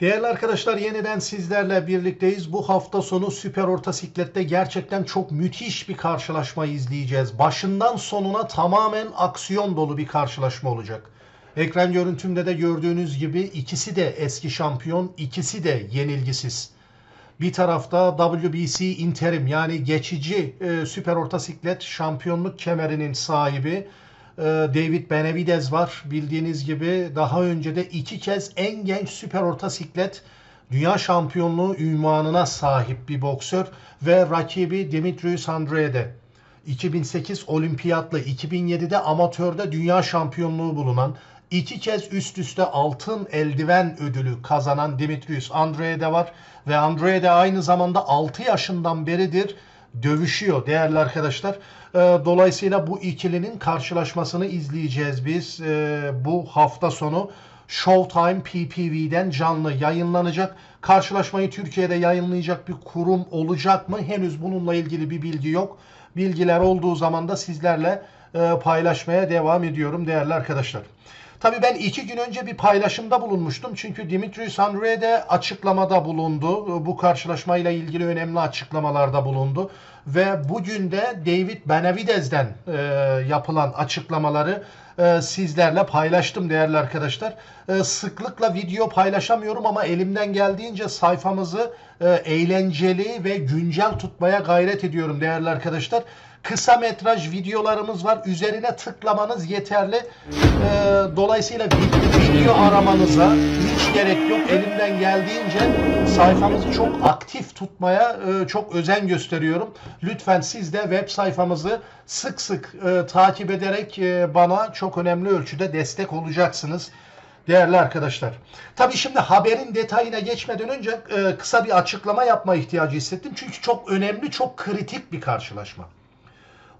Değerli arkadaşlar yeniden sizlerle birlikteyiz. Bu hafta sonu süper orta siklette gerçekten çok müthiş bir karşılaşma izleyeceğiz. Başından sonuna tamamen aksiyon dolu bir karşılaşma olacak. Ekran görüntümde de gördüğünüz gibi ikisi de eski şampiyon, ikisi de yenilgisiz. Bir tarafta WBC interim yani geçici e, süper orta siklet şampiyonluk kemerinin sahibi David Benavidez var. Bildiğiniz gibi daha önce de iki kez en genç süper orta siklet dünya şampiyonluğu ünvanına sahip bir boksör ve rakibi Dimitrius Andreade. 2008 olimpiyatlı, 2007'de amatörde dünya şampiyonluğu bulunan, iki kez üst üste altın eldiven ödülü kazanan Dimitrius Andreade var. Ve Andreade aynı zamanda 6 yaşından beridir dövüşüyor değerli arkadaşlar. Ee, Dolayısıyla bu ikilinin karşılaşmasını izleyeceğiz biz Ee, bu hafta sonu. Showtime PPV'den canlı yayınlanacak. Karşılaşmayı Türkiye'de yayınlayacak bir kurum olacak mı? Henüz bununla ilgili bir bilgi yok. Bilgiler olduğu zaman da sizlerle e, paylaşmaya devam ediyorum değerli arkadaşlar. Tabii ben iki gün önce bir paylaşımda bulunmuştum. Çünkü Dimitrius Andreade açıklamada bulundu. Bu karşılaşmayla ilgili önemli açıklamalarda bulundu. Ve bugün de David Benavidez'den e, yapılan açıklamaları e, sizlerle paylaştım değerli arkadaşlar. E, sıklıkla video paylaşamıyorum ama elimden geldiğince sayfamızı e, eğlenceli ve güncel tutmaya gayret ediyorum değerli arkadaşlar kısa metraj videolarımız var. Üzerine tıklamanız yeterli. Ee, dolayısıyla video aramanıza hiç gerek yok. Elimden geldiğince sayfamızı çok aktif tutmaya e, çok özen gösteriyorum. Lütfen siz de web sayfamızı sık sık e, takip ederek e, bana çok önemli ölçüde destek olacaksınız. Değerli arkadaşlar. Tabii şimdi haberin detayına geçmeden önce e, kısa bir açıklama yapma ihtiyacı hissettim. Çünkü çok önemli, çok kritik bir karşılaşma.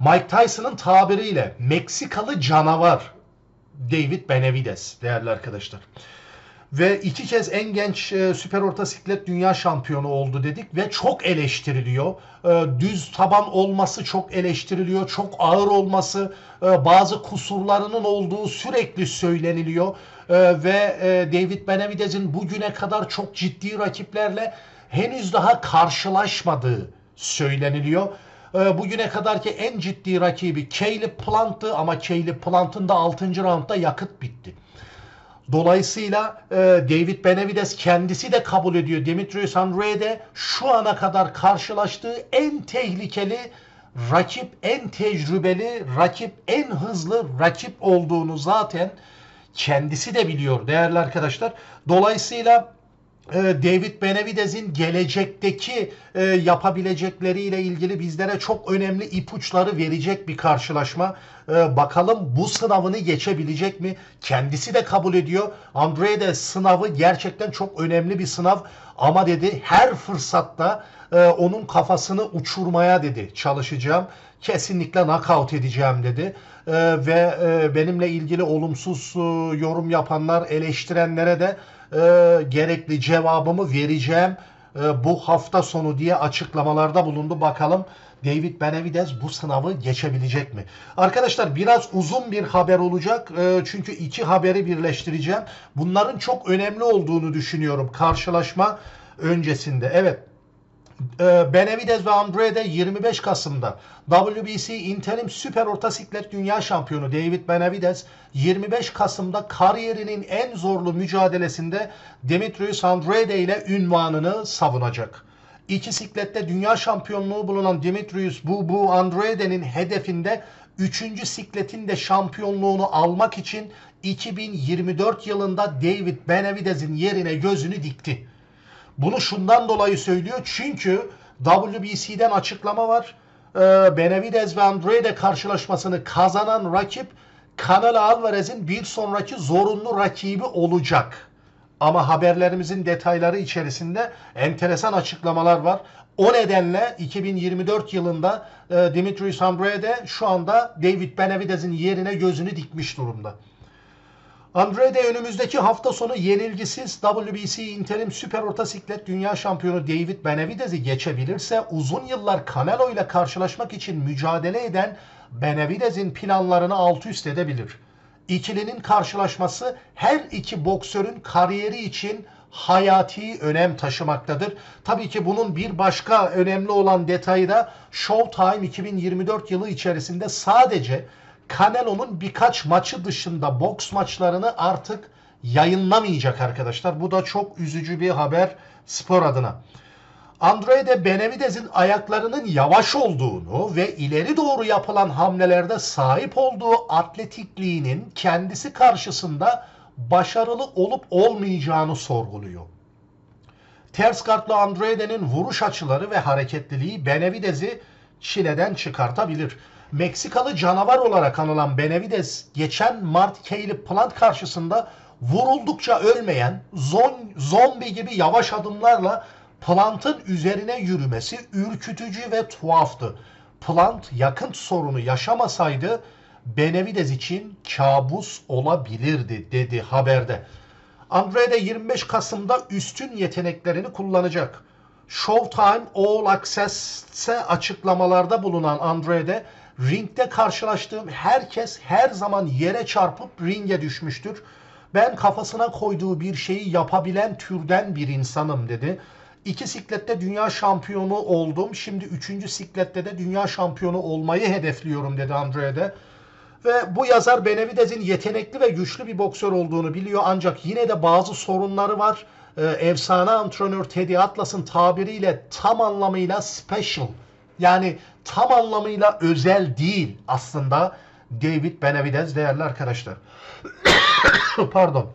Mike Tyson'ın tabiriyle Meksikalı canavar David Benavidez değerli arkadaşlar. Ve iki kez en genç e, süper orta siklet dünya şampiyonu oldu dedik ve çok eleştiriliyor. E, düz taban olması çok eleştiriliyor. Çok ağır olması, e, bazı kusurlarının olduğu sürekli söyleniliyor. E, ve e, David Benavidez'in bugüne kadar çok ciddi rakiplerle henüz daha karşılaşmadığı söyleniliyor. Ee, bugüne kadarki en ciddi rakibi Caleb Plant'tı ama Caleb Plant'ın da 6. roundda yakıt bitti. Dolayısıyla e, David Benavidez kendisi de kabul ediyor. Demetrius Andrade şu ana kadar karşılaştığı en tehlikeli rakip, en tecrübeli rakip, en hızlı rakip olduğunu zaten kendisi de biliyor değerli arkadaşlar. Dolayısıyla ee, David Benavidez'in gelecekteki e, yapabilecekleriyle ilgili bizlere çok önemli ipuçları verecek bir karşılaşma. E, bakalım bu sınavını geçebilecek mi? Kendisi de kabul ediyor. Andre de sınavı gerçekten çok önemli bir sınav. Ama dedi her fırsatta e, onun kafasını uçurmaya dedi çalışacağım. Kesinlikle knockout edeceğim dedi. E, ve e, benimle ilgili olumsuz e, yorum yapanlar, eleştirenlere de e, gerekli cevabımı vereceğim e, bu hafta sonu diye açıklamalarda bulundu. Bakalım David Benavidez bu sınavı geçebilecek mi? Arkadaşlar biraz uzun bir haber olacak. E, çünkü iki haberi birleştireceğim. Bunların çok önemli olduğunu düşünüyorum karşılaşma öncesinde. Evet ee, Benavidez ve Andrade 25 Kasım'da WBC Interim Süper Orta Siklet Dünya Şampiyonu David Benavidez 25 Kasım'da kariyerinin en zorlu mücadelesinde Demetrius Andrade ile ünvanını savunacak. İki siklette dünya şampiyonluğu bulunan Demetrius bu bu Andrade'nin hedefinde 3. sikletin de şampiyonluğunu almak için 2024 yılında David Benavidez'in yerine gözünü dikti. Bunu şundan dolayı söylüyor. Çünkü WBC'den açıklama var. Ee, Benavidez ve Andrade karşılaşmasını kazanan rakip Canelo Alvarez'in bir sonraki zorunlu rakibi olacak. Ama haberlerimizin detayları içerisinde enteresan açıklamalar var. O nedenle 2024 yılında e, Dimitrius Andrade şu anda David Benavidez'in yerine gözünü dikmiş durumda. Andrade önümüzdeki hafta sonu yenilgisiz WBC interim süper orta siklet dünya şampiyonu David Benavidez'i geçebilirse uzun yıllar Canelo ile karşılaşmak için mücadele eden Benavidez'in planlarını alt üst edebilir. İkilinin karşılaşması her iki boksörün kariyeri için hayati önem taşımaktadır. Tabii ki bunun bir başka önemli olan detayı da Showtime 2024 yılı içerisinde sadece Canelo'nun birkaç maçı dışında boks maçlarını artık yayınlamayacak arkadaşlar. Bu da çok üzücü bir haber spor adına. Andrade Benavidez'in ayaklarının yavaş olduğunu ve ileri doğru yapılan hamlelerde sahip olduğu atletikliğinin kendisi karşısında başarılı olup olmayacağını sorguluyor. Ters kartlı Andrade'nin vuruş açıları ve hareketliliği Benavidez'i çileden çıkartabilir. Meksikalı canavar olarak anılan Benavidez geçen Mart Caleb Plant karşısında vuruldukça ölmeyen zombi gibi yavaş adımlarla Plant'ın üzerine yürümesi ürkütücü ve tuhaftı. Plant yakın sorunu yaşamasaydı Benavidez için kabus olabilirdi dedi haberde. Andrade 25 Kasım'da üstün yeteneklerini kullanacak. Showtime All Access'e açıklamalarda bulunan Andrade, ringde karşılaştığım herkes her zaman yere çarpıp ringe düşmüştür. Ben kafasına koyduğu bir şeyi yapabilen türden bir insanım dedi. İki siklette dünya şampiyonu oldum. Şimdi üçüncü siklette de dünya şampiyonu olmayı hedefliyorum dedi Andre'de. Ve bu yazar Benavidez'in yetenekli ve güçlü bir boksör olduğunu biliyor ancak yine de bazı sorunları var. Ee, efsane antrenör Teddy Atlas'ın tabiriyle tam anlamıyla special yani tam anlamıyla özel değil aslında David Benavidez değerli arkadaşlar. Pardon.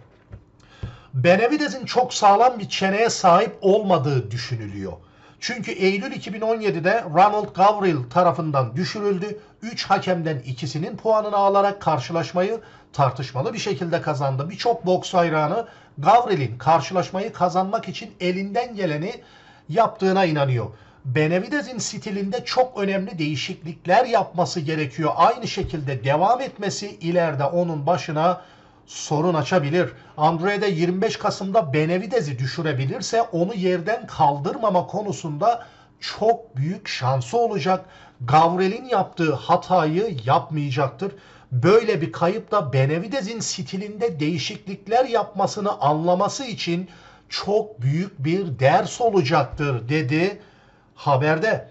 Benavidez'in çok sağlam bir çeneye sahip olmadığı düşünülüyor. Çünkü Eylül 2017'de Ronald Gavril tarafından düşürüldü. 3 hakemden ikisinin puanını alarak karşılaşmayı tartışmalı bir şekilde kazandı. Birçok boks hayranı Gavril'in karşılaşmayı kazanmak için elinden geleni yaptığına inanıyor. Benavidez'in stilinde çok önemli değişiklikler yapması gerekiyor. Aynı şekilde devam etmesi ileride onun başına sorun açabilir. Andrade 25 Kasım'da Benavidez'i düşürebilirse onu yerden kaldırmama konusunda çok büyük şansı olacak. Gavrel'in yaptığı hatayı yapmayacaktır. Böyle bir kayıp da Benavidez'in stilinde değişiklikler yapmasını anlaması için çok büyük bir ders olacaktır dedi haberde.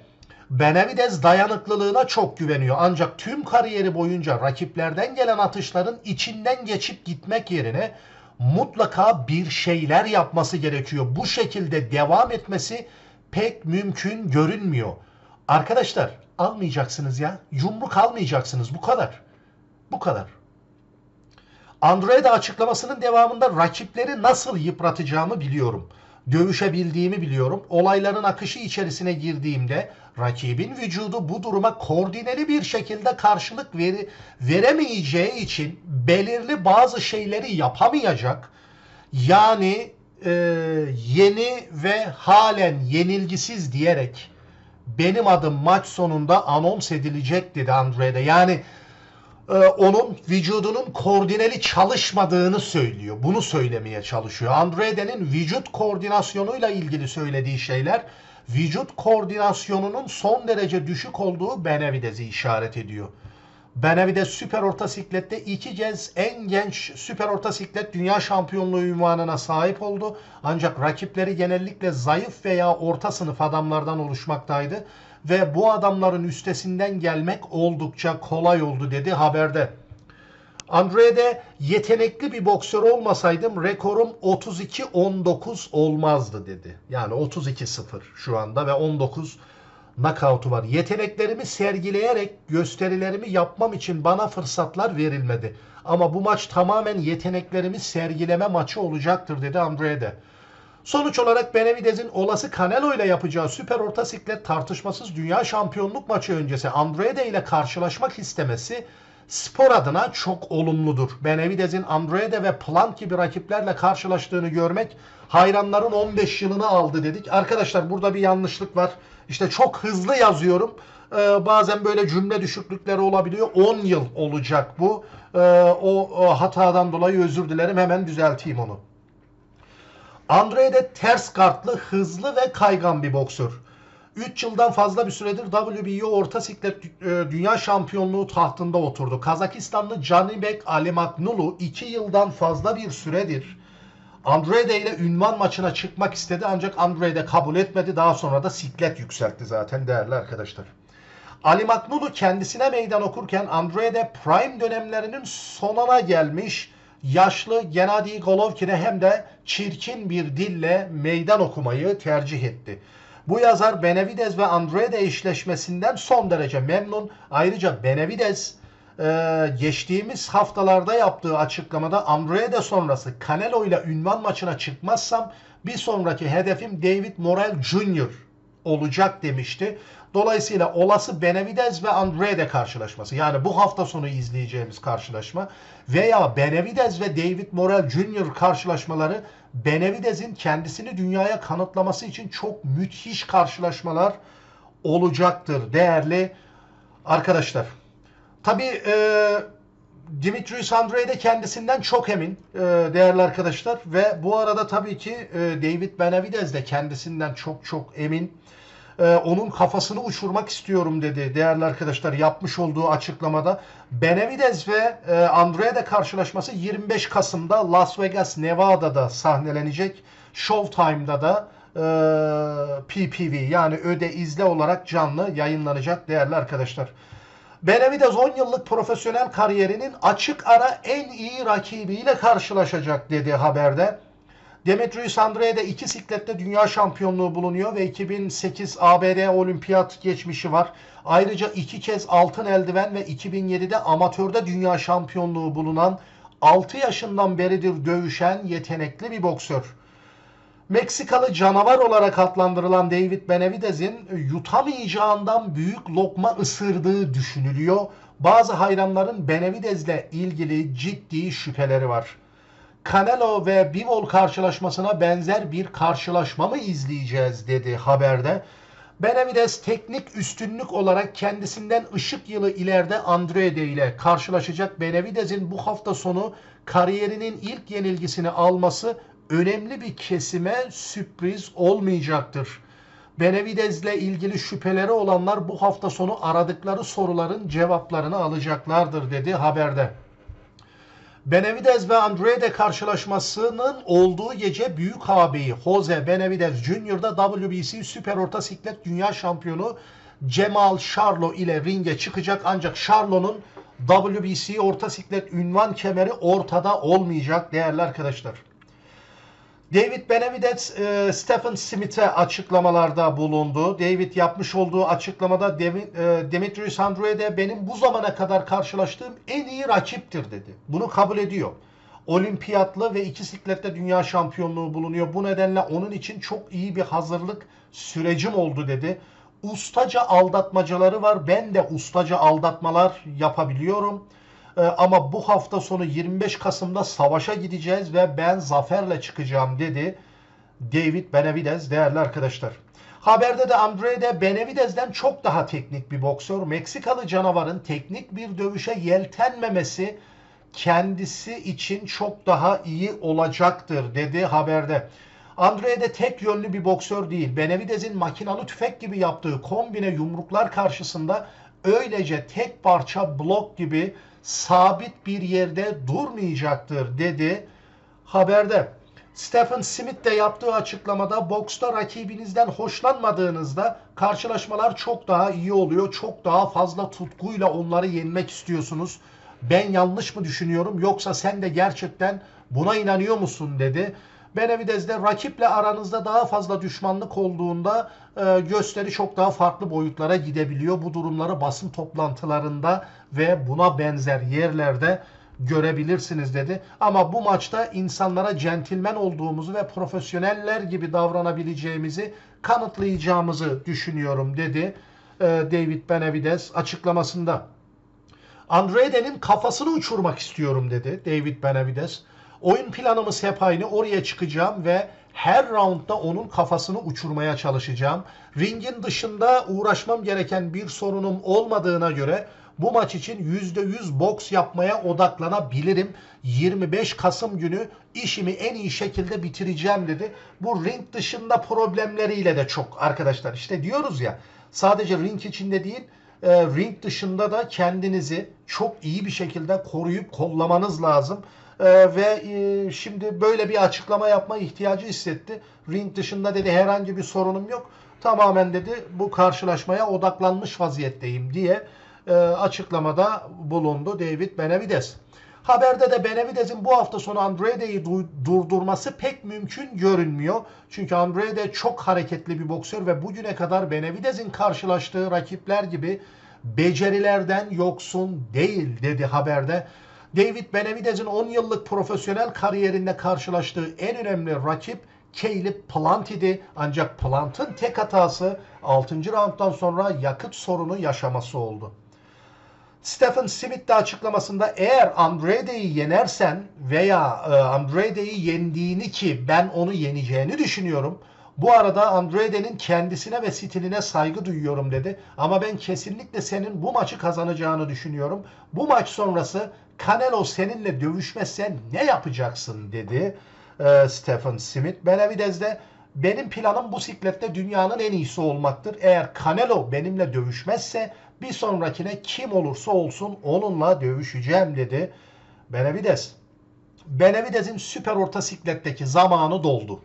Benavidez dayanıklılığına çok güveniyor. Ancak tüm kariyeri boyunca rakiplerden gelen atışların içinden geçip gitmek yerine mutlaka bir şeyler yapması gerekiyor. Bu şekilde devam etmesi pek mümkün görünmüyor. Arkadaşlar almayacaksınız ya. Yumruk almayacaksınız. Bu kadar. Bu kadar. Android açıklamasının devamında rakipleri nasıl yıpratacağımı biliyorum dövüşebildiğimi biliyorum. Olayların akışı içerisine girdiğimde rakibin vücudu bu duruma koordineli bir şekilde karşılık veri, veremeyeceği için belirli bazı şeyleri yapamayacak. Yani e, yeni ve halen yenilgisiz diyerek benim adım maç sonunda anons edilecek dedi Andre'de. Yani e, onun vücudunun koordineli çalışmadığını söylüyor. Bunu söylemeye çalışıyor. Andrede'nin vücut koordinasyonuyla ilgili söylediği şeyler vücut koordinasyonunun son derece düşük olduğu Benavidez'i işaret ediyor. Benavidez süper orta siklette iki kez en genç süper orta siklet dünya şampiyonluğu ünvanına sahip oldu. Ancak rakipleri genellikle zayıf veya orta sınıf adamlardan oluşmaktaydı ve bu adamların üstesinden gelmek oldukça kolay oldu dedi haberde. Andre'de yetenekli bir boksör olmasaydım rekorum 32-19 olmazdı dedi. Yani 32-0 şu anda ve 19 knockout'u var. Yeteneklerimi sergileyerek gösterilerimi yapmam için bana fırsatlar verilmedi. Ama bu maç tamamen yeteneklerimi sergileme maçı olacaktır dedi Andre'de. Sonuç olarak Benavidez'in olası Canelo ile yapacağı süper orta siklet tartışmasız dünya şampiyonluk maçı öncesi Andrade ile karşılaşmak istemesi spor adına çok olumludur. Benavidez'in Andrade ve Plant gibi rakiplerle karşılaştığını görmek hayranların 15 yılını aldı dedik. Arkadaşlar burada bir yanlışlık var. İşte çok hızlı yazıyorum. Ee, bazen böyle cümle düşüklükleri olabiliyor. 10 yıl olacak bu. Ee, o, o hatadan dolayı özür dilerim. Hemen düzelteyim onu. Andre de ters kartlı, hızlı ve kaygan bir boksör. 3 yıldan fazla bir süredir WBO orta siklet e, dünya şampiyonluğu tahtında oturdu. Kazakistanlı Canibek Alimaknulu 2 yıldan fazla bir süredir Andrade ile ünvan maçına çıkmak istedi ancak Andrade kabul etmedi. Daha sonra da siklet yükseltti zaten değerli arkadaşlar. Ali Maknulu kendisine meydan okurken Andrade prime dönemlerinin sonuna gelmiş yaşlı Gennady Golovkin'e hem de çirkin bir dille meydan okumayı tercih etti. Bu yazar Benavidez ve Andrade eşleşmesinden son derece memnun. Ayrıca Benavidez e, geçtiğimiz haftalarda yaptığı açıklamada Andrade sonrası Canelo ile ünvan maçına çıkmazsam bir sonraki hedefim David Morel Jr. olacak demişti. Dolayısıyla olası Benavidez ve Andrade karşılaşması yani bu hafta sonu izleyeceğimiz karşılaşma veya Benavidez ve David Morel Jr. karşılaşmaları Benavidez'in kendisini dünyaya kanıtlaması için çok müthiş karşılaşmalar olacaktır değerli arkadaşlar. Tabii e, Dimitrius Andrei de kendisinden çok emin e, değerli arkadaşlar ve bu arada tabii ki e, David Benavidez de kendisinden çok çok emin. E, onun kafasını uçurmak istiyorum dedi değerli arkadaşlar yapmış olduğu açıklamada. Benavidez ve e, Andrea'da karşılaşması 25 Kasım'da Las Vegas, Nevada'da sahnelenecek. Showtime'da da e, PPV yani öde izle olarak canlı yayınlanacak değerli arkadaşlar. Benavidez 10 yıllık profesyonel kariyerinin açık ara en iyi rakibiyle karşılaşacak dedi haberde. Demetrius Andre'de iki siklette dünya şampiyonluğu bulunuyor ve 2008 ABD olimpiyat geçmişi var. Ayrıca iki kez altın eldiven ve 2007'de amatörde dünya şampiyonluğu bulunan 6 yaşından beridir dövüşen yetenekli bir boksör. Meksikalı canavar olarak adlandırılan David Benavidez'in yutamayacağından büyük lokma ısırdığı düşünülüyor. Bazı hayranların Benavidez'le ilgili ciddi şüpheleri var. Canelo ve Bivol karşılaşmasına benzer bir karşılaşma mı izleyeceğiz dedi haberde. Benavidez teknik üstünlük olarak kendisinden ışık yılı ileride Andrade ile karşılaşacak. Benavidez'in bu hafta sonu kariyerinin ilk yenilgisini alması önemli bir kesime sürpriz olmayacaktır. Benavidez'le ilgili şüpheleri olanlar bu hafta sonu aradıkları soruların cevaplarını alacaklardır dedi haberde. Benavidez ve Andrade karşılaşmasının olduğu gece büyük ağabeyi Jose Benavidez Jr. da WBC Süper Orta Siklet Dünya Şampiyonu Cemal Charlo ile ringe çıkacak ancak Charlo'nun WBC Orta Siklet ünvan kemeri ortada olmayacak değerli arkadaşlar. David Benavidez e, Stephen Smith'e açıklamalarda bulundu. David yapmış olduğu açıklamada David, e, Demetrius Andrade benim bu zamana kadar karşılaştığım en iyi rakiptir dedi. Bunu kabul ediyor. Olimpiyatlı ve iki siklette dünya şampiyonluğu bulunuyor. Bu nedenle onun için çok iyi bir hazırlık sürecim oldu dedi. Ustaca aldatmacaları var. Ben de ustaca aldatmalar yapabiliyorum. Ee, ama bu hafta sonu 25 Kasım'da savaşa gideceğiz ve ben zaferle çıkacağım dedi David Benavidez değerli arkadaşlar. Haberde de Andrade Benavidez'den çok daha teknik bir boksör. Meksikalı canavarın teknik bir dövüşe yeltenmemesi kendisi için çok daha iyi olacaktır dedi haberde. Andrade tek yönlü bir boksör değil. Benavidez'in makinalı tüfek gibi yaptığı kombine yumruklar karşısında öylece tek parça blok gibi sabit bir yerde durmayacaktır dedi haberde. Stephen Smith de yaptığı açıklamada boksta rakibinizden hoşlanmadığınızda karşılaşmalar çok daha iyi oluyor. Çok daha fazla tutkuyla onları yenmek istiyorsunuz. Ben yanlış mı düşünüyorum yoksa sen de gerçekten buna inanıyor musun dedi. Benavidez'de rakiple aranızda daha fazla düşmanlık olduğunda e, gösteri çok daha farklı boyutlara gidebiliyor. Bu durumları basın toplantılarında ve buna benzer yerlerde görebilirsiniz dedi. Ama bu maçta insanlara centilmen olduğumuzu ve profesyoneller gibi davranabileceğimizi kanıtlayacağımızı düşünüyorum dedi e, David Benavidez açıklamasında. Andrade'nin kafasını uçurmak istiyorum dedi David Benavidez. Oyun planımız hep aynı. Oraya çıkacağım ve her roundda onun kafasını uçurmaya çalışacağım. Ringin dışında uğraşmam gereken bir sorunum olmadığına göre bu maç için %100 boks yapmaya odaklanabilirim. 25 Kasım günü işimi en iyi şekilde bitireceğim dedi. Bu ring dışında problemleriyle de çok arkadaşlar. İşte diyoruz ya sadece ring içinde değil e, ring dışında da kendinizi çok iyi bir şekilde koruyup kollamanız lazım. Ee, ve e, şimdi böyle bir açıklama yapma ihtiyacı hissetti. Ring dışında dedi herhangi bir sorunum yok. Tamamen dedi bu karşılaşmaya odaklanmış vaziyetteyim diye e, açıklamada bulundu David Benavides. Haberde de Benavides'in bu hafta sonu Andrade'yi durdurması pek mümkün görünmüyor. Çünkü Andrade çok hareketli bir boksör ve bugüne kadar Benavides'in karşılaştığı rakipler gibi becerilerden yoksun değil dedi haberde. David Benavides'in 10 yıllık profesyonel kariyerinde karşılaştığı en önemli rakip Caleb Plant idi. Ancak Plant'ın tek hatası 6. rounddan sonra yakıt sorunu yaşaması oldu. Stephen Smith de açıklamasında eğer Andrade'yi yenersen veya e, Andrade'yi yendiğini ki ben onu yeneceğini düşünüyorum. Bu arada Andrade'nin kendisine ve stiline saygı duyuyorum dedi. Ama ben kesinlikle senin bu maçı kazanacağını düşünüyorum. Bu maç sonrası Canelo seninle dövüşmezse ne yapacaksın dedi e, Stephen Smith. Benavidez de benim planım bu siklette dünyanın en iyisi olmaktır. Eğer Canelo benimle dövüşmezse bir sonrakine kim olursa olsun onunla dövüşeceğim dedi Benavides. Benavides'in süper orta sikletteki zamanı doldu.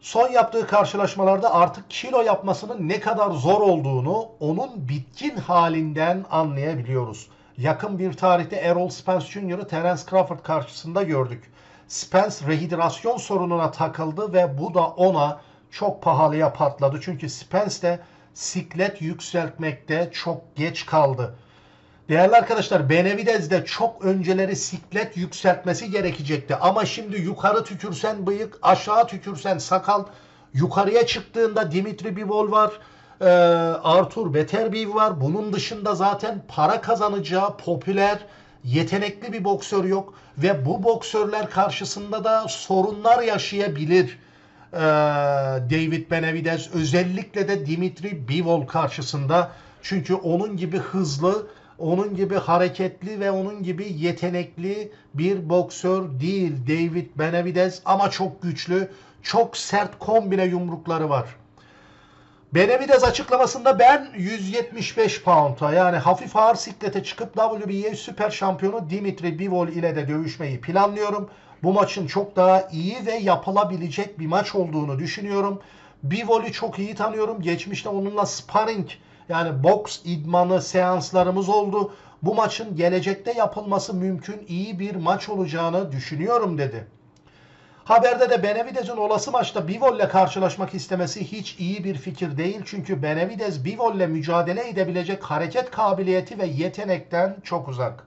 Son yaptığı karşılaşmalarda artık kilo yapmasının ne kadar zor olduğunu onun bitkin halinden anlayabiliyoruz. Yakın bir tarihte Errol Spence Jr.'ı Terence Crawford karşısında gördük. Spence rehidrasyon sorununa takıldı ve bu da ona çok pahalıya patladı. Çünkü Spence de siklet yükseltmekte çok geç kaldı. Değerli arkadaşlar Benavidez de çok önceleri siklet yükseltmesi gerekecekti. Ama şimdi yukarı tükürsen bıyık, aşağı tükürsen sakal, yukarıya çıktığında Dimitri Bivol var, e, Arthur Beterbiev var. Bunun dışında zaten para kazanacağı popüler, yetenekli bir boksör yok. Ve bu boksörler karşısında da sorunlar yaşayabilir. Ee, David Benavidez özellikle de Dimitri Bivol karşısında çünkü onun gibi hızlı, onun gibi hareketli ve onun gibi yetenekli bir boksör değil David Benavidez ama çok güçlü, çok sert kombine yumrukları var. Benavidez açıklamasında ben 175 pound'a yani hafif ağır siklete çıkıp WBA süper şampiyonu Dimitri Bivol ile de dövüşmeyi planlıyorum. Bu maçın çok daha iyi ve yapılabilecek bir maç olduğunu düşünüyorum. Bivol'ü çok iyi tanıyorum. Geçmişte onunla sparring yani boks idmanı seanslarımız oldu. Bu maçın gelecekte yapılması mümkün iyi bir maç olacağını düşünüyorum dedi. Haberde de Benavidez'in olası maçta Bivol ile karşılaşmak istemesi hiç iyi bir fikir değil. Çünkü Benavidez Bivol ile mücadele edebilecek hareket kabiliyeti ve yetenekten çok uzak.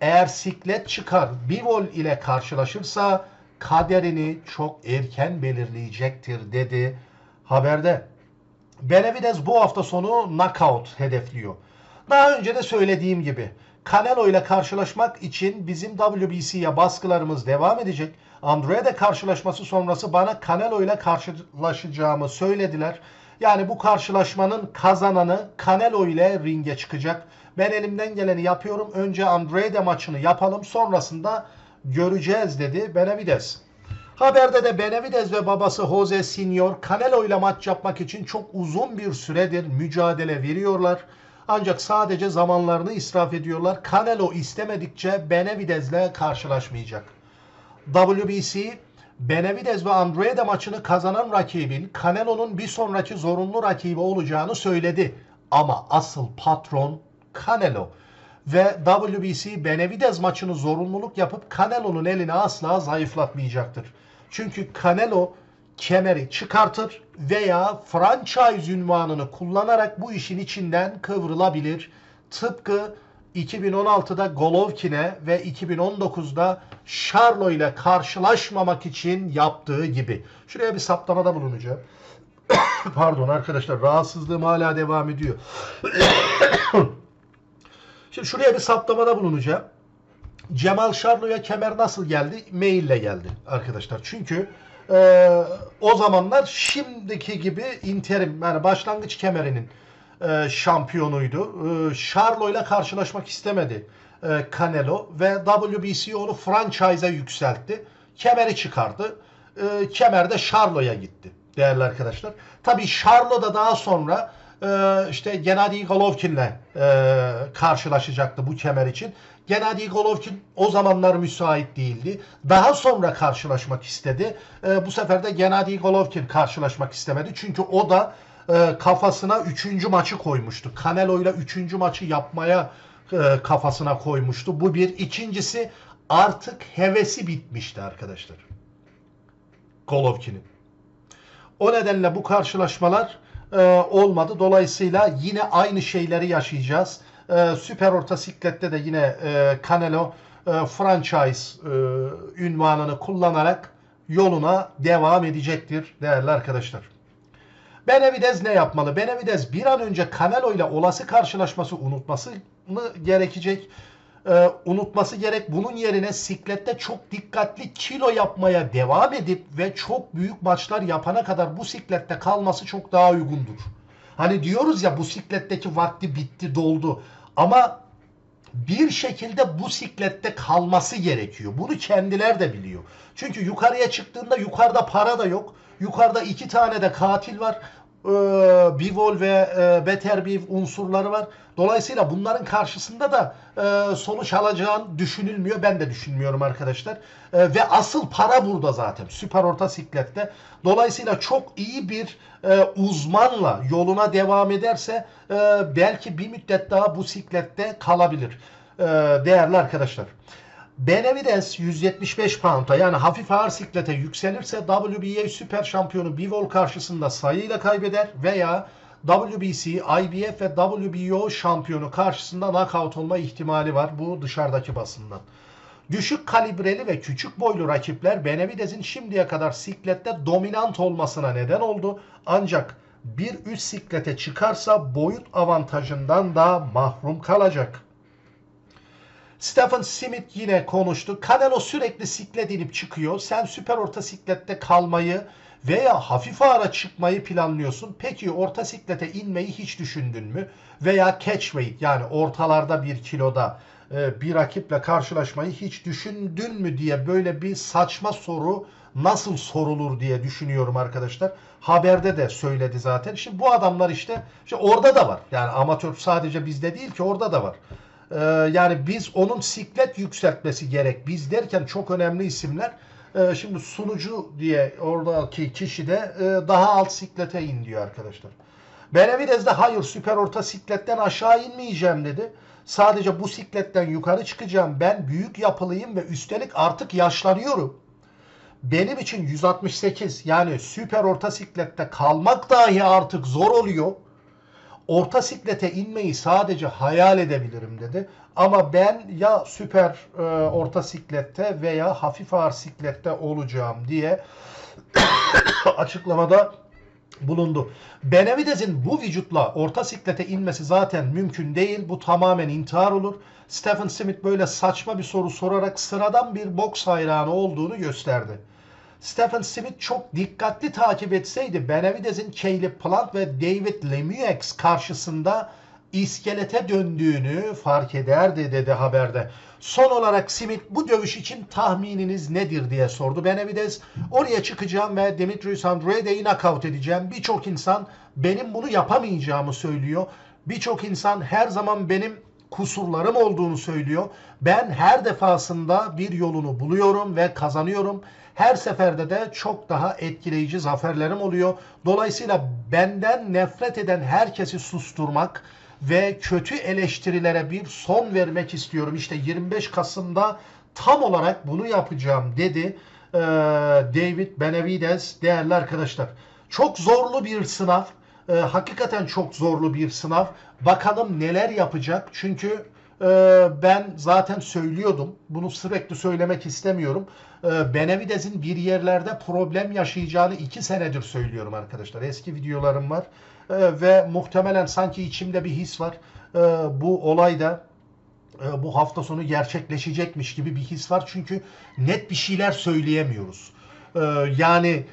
Eğer siklet çıkar Bivol ile karşılaşırsa kaderini çok erken belirleyecektir dedi haberde. Benavidez bu hafta sonu knockout hedefliyor. Daha önce de söylediğim gibi Canelo ile karşılaşmak için bizim WBC'ye baskılarımız devam edecek. Andrade karşılaşması sonrası bana Canelo ile karşılaşacağımı söylediler. Yani bu karşılaşmanın kazananı Canelo ile ringe çıkacak. Ben elimden geleni yapıyorum. Önce Andrade maçını yapalım. Sonrasında göreceğiz dedi Benavides. Haberde de Benavides ve babası Jose Senior Canelo ile maç yapmak için çok uzun bir süredir mücadele veriyorlar. Ancak sadece zamanlarını israf ediyorlar. Canelo istemedikçe Benavides'le karşılaşmayacak. WBC Benavidez ve Andrade maçını kazanan rakibin Canelo'nun bir sonraki zorunlu rakibi olacağını söyledi. Ama asıl patron Canelo. Ve WBC Benavidez maçını zorunluluk yapıp Canelo'nun elini asla zayıflatmayacaktır. Çünkü Canelo kemeri çıkartır veya franchise ünvanını kullanarak bu işin içinden kıvrılabilir. Tıpkı 2016'da Golovkin'e ve 2019'da Charlo ile karşılaşmamak için yaptığı gibi. Şuraya bir saptamada bulunacağım. Pardon arkadaşlar rahatsızlığım hala devam ediyor. Şimdi şuraya bir saptamada bulunacağım. Cemal Şarlo'ya kemer nasıl geldi? Maille geldi arkadaşlar. Çünkü e, o zamanlar şimdiki gibi interim yani başlangıç kemerinin e, şampiyonuydu. E, Charlo ile karşılaşmak istemedi e, Canelo ve WBC onu franchise'a yükseltti. Kemeri çıkardı. E, kemer de Charlo'ya gitti değerli arkadaşlar. Tabii Charlo da daha sonra e, işte Gennady Golovkin'le e, karşılaşacaktı bu kemer için. Gennady Golovkin o zamanlar müsait değildi. Daha sonra karşılaşmak istedi. E, bu sefer de Gennady Golovkin karşılaşmak istemedi. Çünkü o da e, kafasına 3. maçı koymuştu. Canelo ile 3. maçı yapmaya e, kafasına koymuştu. Bu bir. İkincisi artık hevesi bitmişti arkadaşlar. Golovkin'in. O nedenle bu karşılaşmalar e, olmadı. Dolayısıyla yine aynı şeyleri yaşayacağız. E, süper orta siklette de yine e, Canelo franchise ünvanını kullanarak yoluna devam edecektir değerli arkadaşlar. Benavidez ne yapmalı? Benavidez bir an önce Canelo ile olası karşılaşması unutması mı gerekecek? Ee, unutması gerek. Bunun yerine siklette çok dikkatli kilo yapmaya devam edip ve çok büyük maçlar yapana kadar bu siklette kalması çok daha uygundur. Hani diyoruz ya bu sikletteki vakti bitti doldu. Ama bir şekilde bu siklette kalması gerekiyor. Bunu kendiler de biliyor. Çünkü yukarıya çıktığında yukarıda para da yok. Yukarıda iki tane de katil var. Ee, Bivol ve e, Beterbiev unsurları var. Dolayısıyla bunların karşısında da e, sonuç alacağın düşünülmüyor. Ben de düşünmüyorum arkadaşlar. E, ve asıl para burada zaten. Süper orta siklette. Dolayısıyla çok iyi bir e, uzmanla yoluna devam ederse e, belki bir müddet daha bu siklette kalabilir. E, değerli arkadaşlar. Benavidez 175 pound'a yani hafif ağır siklete yükselirse WBA süper şampiyonu Bivol karşısında sayıyla kaybeder veya WBC, IBF ve WBO şampiyonu karşısında knockout olma ihtimali var bu dışarıdaki basından. Düşük kalibreli ve küçük boylu rakipler Benavidez'in şimdiye kadar siklette dominant olmasına neden oldu. Ancak bir üst siklete çıkarsa boyut avantajından da mahrum kalacak. Stephen Smith yine konuştu. Canelo sürekli siklet inip çıkıyor. Sen süper orta siklette kalmayı veya hafif ağıra çıkmayı planlıyorsun. Peki orta siklete inmeyi hiç düşündün mü? Veya catchweight yani ortalarda bir kiloda e, bir rakiple karşılaşmayı hiç düşündün mü diye böyle bir saçma soru nasıl sorulur diye düşünüyorum arkadaşlar. Haberde de söyledi zaten. Şimdi bu adamlar işte, işte orada da var. Yani amatör sadece bizde değil ki orada da var. Ee, yani biz onun siklet yükseltmesi gerek. Biz derken çok önemli isimler. Ee, şimdi sunucu diye oradaki kişi de e, daha alt siklete in diyor arkadaşlar. Benavidez de hayır süper orta sikletten aşağı inmeyeceğim dedi. Sadece bu sikletten yukarı çıkacağım. Ben büyük yapılıyım ve üstelik artık yaşlanıyorum. Benim için 168 yani süper orta siklette kalmak dahi artık zor oluyor orta siklete inmeyi sadece hayal edebilirim dedi. Ama ben ya süper e, orta siklette veya hafif ağır siklette olacağım diye açıklamada bulundu. Benavidez'in bu vücutla orta siklete inmesi zaten mümkün değil. Bu tamamen intihar olur. Stephen Smith böyle saçma bir soru sorarak sıradan bir boks hayranı olduğunu gösterdi. Stephen Smith çok dikkatli takip etseydi Benavidez'in Caleb Plant ve David Lemieux karşısında iskelete döndüğünü fark ederdi dedi haberde. Son olarak Smith bu dövüş için tahmininiz nedir diye sordu. Benavidez oraya çıkacağım ve Demetrius Andrade'yi knockout edeceğim. Birçok insan benim bunu yapamayacağımı söylüyor. Birçok insan her zaman benim kusurlarım olduğunu söylüyor. Ben her defasında bir yolunu buluyorum ve kazanıyorum. Her seferde de çok daha etkileyici zaferlerim oluyor. Dolayısıyla benden nefret eden herkesi susturmak ve kötü eleştirilere bir son vermek istiyorum. İşte 25 Kasım'da tam olarak bunu yapacağım dedi David Benavidez değerli arkadaşlar. Çok zorlu bir sınav. Ee, hakikaten çok zorlu bir sınav. Bakalım neler yapacak. Çünkü e, ben zaten söylüyordum. Bunu sürekli söylemek istemiyorum. E, Benavidez'in bir yerlerde problem yaşayacağını iki senedir söylüyorum arkadaşlar. Eski videolarım var. E, ve muhtemelen sanki içimde bir his var. E, bu olayda e, bu hafta sonu gerçekleşecekmiş gibi bir his var. Çünkü net bir şeyler söyleyemiyoruz. E, yani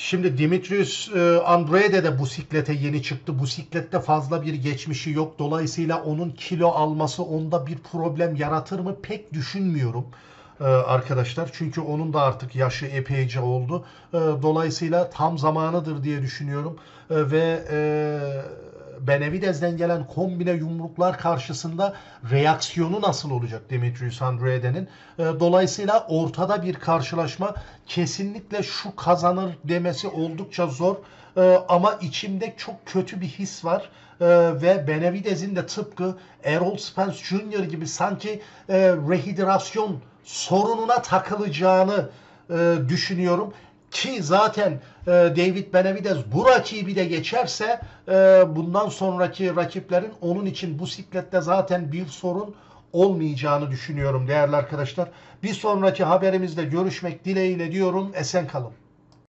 Şimdi Dimitrius e, Andrade de bu siklete yeni çıktı. Bu siklette fazla bir geçmişi yok. Dolayısıyla onun kilo alması onda bir problem yaratır mı pek düşünmüyorum. e, arkadaşlar. Çünkü onun da artık yaşı epeyce oldu. E, dolayısıyla tam zamanıdır diye düşünüyorum. E, ve Benavidez'den gelen kombine yumruklar karşısında reaksiyonu nasıl olacak Demetrius Andrade'nin? E, dolayısıyla ortada bir karşılaşma kesinlikle şu kazanır demesi oldukça zor. E, ama içimde çok kötü bir his var. E, ve Benavidez'in de tıpkı Errol Spence Jr. gibi sanki e, rehidrasyon sorununa takılacağını e, düşünüyorum. Ki zaten e, David Benavidez bu rakibi de geçerse e, bundan sonraki rakiplerin onun için bu siklette zaten bir sorun olmayacağını düşünüyorum değerli arkadaşlar. Bir sonraki haberimizde görüşmek dileğiyle diyorum. Esen kalın.